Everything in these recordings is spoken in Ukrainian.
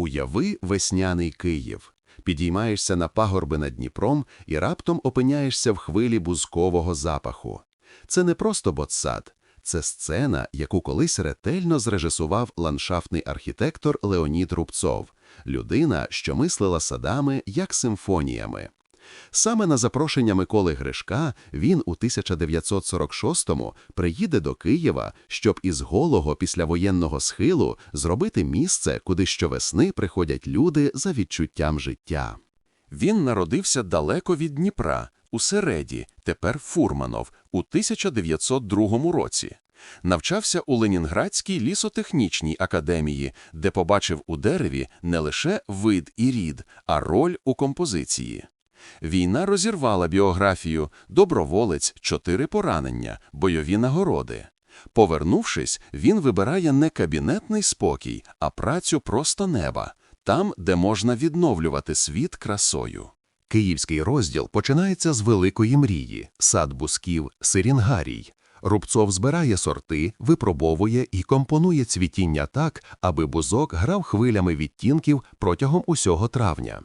Уяви весняний Київ. Підіймаєшся на пагорби над Дніпром і раптом опиняєшся в хвилі бузкового запаху. Це не просто ботсад, це сцена, яку колись ретельно зрежисував ландшафтний архітектор Леонід Рубцов, людина, що мислила садами як симфоніями. Саме на запрошення Миколи Гришка він у 1946-му приїде до Києва, щоб із голого післявоєнного схилу зробити місце, куди щовесни приходять люди за відчуттям життя. Він народився далеко від Дніпра, у Середі, тепер Фурманов, у 1902 році. Навчався у Ленінградській лісотехнічній академії, де побачив у дереві не лише вид і рід, а роль у композиції. Війна розірвала біографію, доброволець, чотири поранення, бойові нагороди. Повернувшись, він вибирає не кабінетний спокій, а працю просто неба, там, де можна відновлювати світ красою. Київський розділ починається з великої мрії – сад бусків, сирінгарій. Рубцов збирає сорти, випробовує і компонує цвітіння так, аби бузок грав хвилями відтінків протягом усього травня.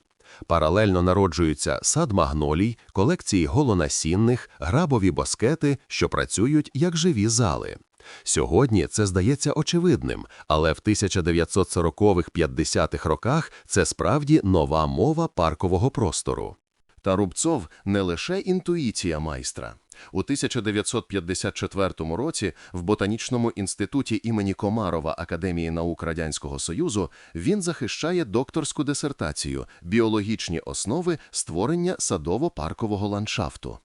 Паралельно народжуються сад магнолій, колекції голонасінних, грабові боскети, що працюють як живі зали. Сьогодні це здається очевидним, але в 1940-50-х роках це справді нова мова паркового простору. Та Рубцов не лише інтуїція майстра. У 1954 році в Ботанічному інституті імені Комарова Академії наук Радянського Союзу він захищає докторську дисертацію «Біологічні основи створення садово-паркового ландшафту».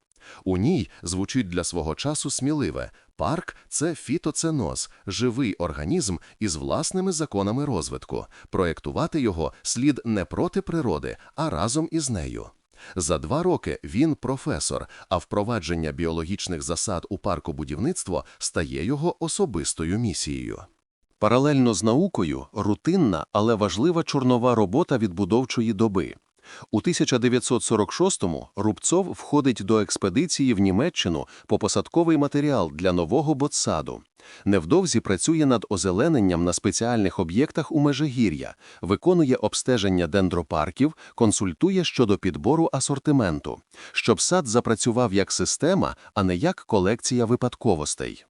У ній звучить для свого часу сміливе «парк – це фітоценоз, живий організм із власними законами розвитку. Проєктувати його слід не проти природи, а разом із нею». За два роки він професор, а впровадження біологічних засад у паркобудівництво стає його особистою місією. Паралельно з наукою рутинна, але важлива чорнова робота відбудовчої доби. У 1946-му Рубцов входить до експедиції в Німеччину по посадковий матеріал для нового ботсаду. Невдовзі працює над озелененням на спеціальних об'єктах у Межигір'я, виконує обстеження дендропарків, консультує щодо підбору асортименту, щоб сад запрацював як система, а не як колекція випадковостей.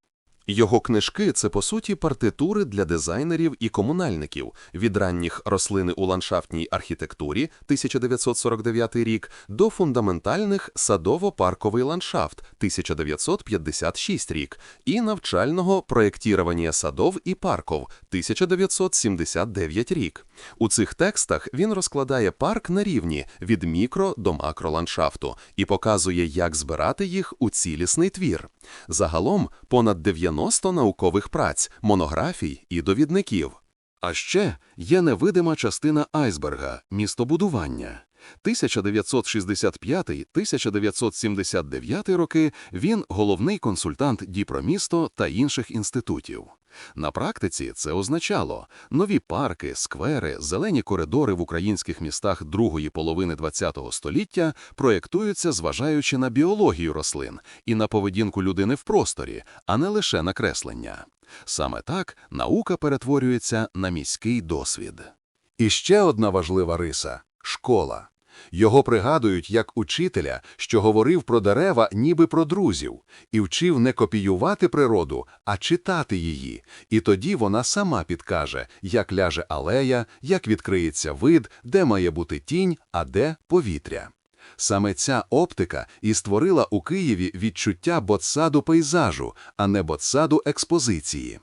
Його книжки це по суті партитури для дизайнерів і комунальників від ранніх рослини у ландшафтній архітектурі 1949 рік до фундаментальних садово-парковий ландшафт 1956 рік і навчального проєктірування садов і парков 1979 рік. У цих текстах він розкладає парк на рівні від мікро до макроландшафту і показує, як збирати їх у цілісний твір. Загалом понад 90 наукових праць, монографій і довідників. А ще є невидима частина айсберга містобудування. 1965-1979 роки він головний консультант Діпромісто та інших інститутів. На практиці це означало нові парки, сквери, зелені коридори в українських містах другої половини ХХ століття проєктуються, зважаючи на біологію рослин і на поведінку людини в просторі, а не лише на креслення. Саме так наука перетворюється на міський досвід. І ще одна важлива риса школа. Його пригадують як учителя, що говорив про дерева ніби про друзів, і вчив не копіювати природу, а читати її, і тоді вона сама підкаже, як ляже алея, як відкриється вид, де має бути тінь, а де повітря. Саме ця оптика і створила у Києві відчуття ботсаду пейзажу, а не ботсаду експозиції.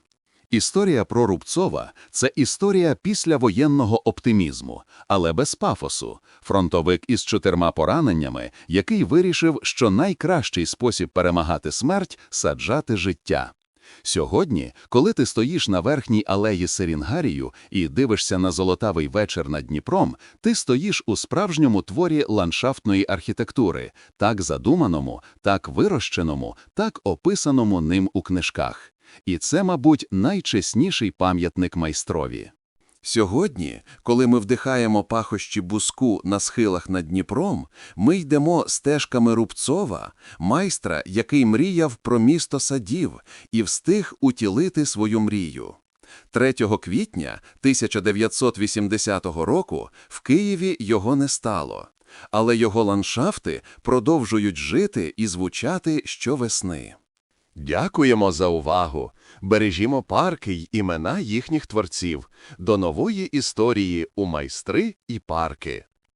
Історія про Рубцова це історія післявоєнного оптимізму, але без пафосу. Фронтовик із чотирма пораненнями, який вирішив, що найкращий спосіб перемагати смерть саджати життя. Сьогодні, коли ти стоїш на верхній алеї Серінгарію і дивишся на золотавий вечір над Дніпром, ти стоїш у справжньому творі ландшафтної архітектури, так задуманому, так вирощеному, так описаному ним у книжках. І це, мабуть, найчесніший пам'ятник майстрові. Сьогодні, коли ми вдихаємо пахощі буску на схилах над Дніпром, ми йдемо стежками Рубцова, майстра, який мріяв про місто садів і встиг утілити свою мрію. 3 квітня 1980 року в Києві його не стало, але його ландшафти продовжують жити і звучати щовесни. Дякуємо за увагу. Бережімо парки й імена їхніх творців. До нової історії у майстри і парки.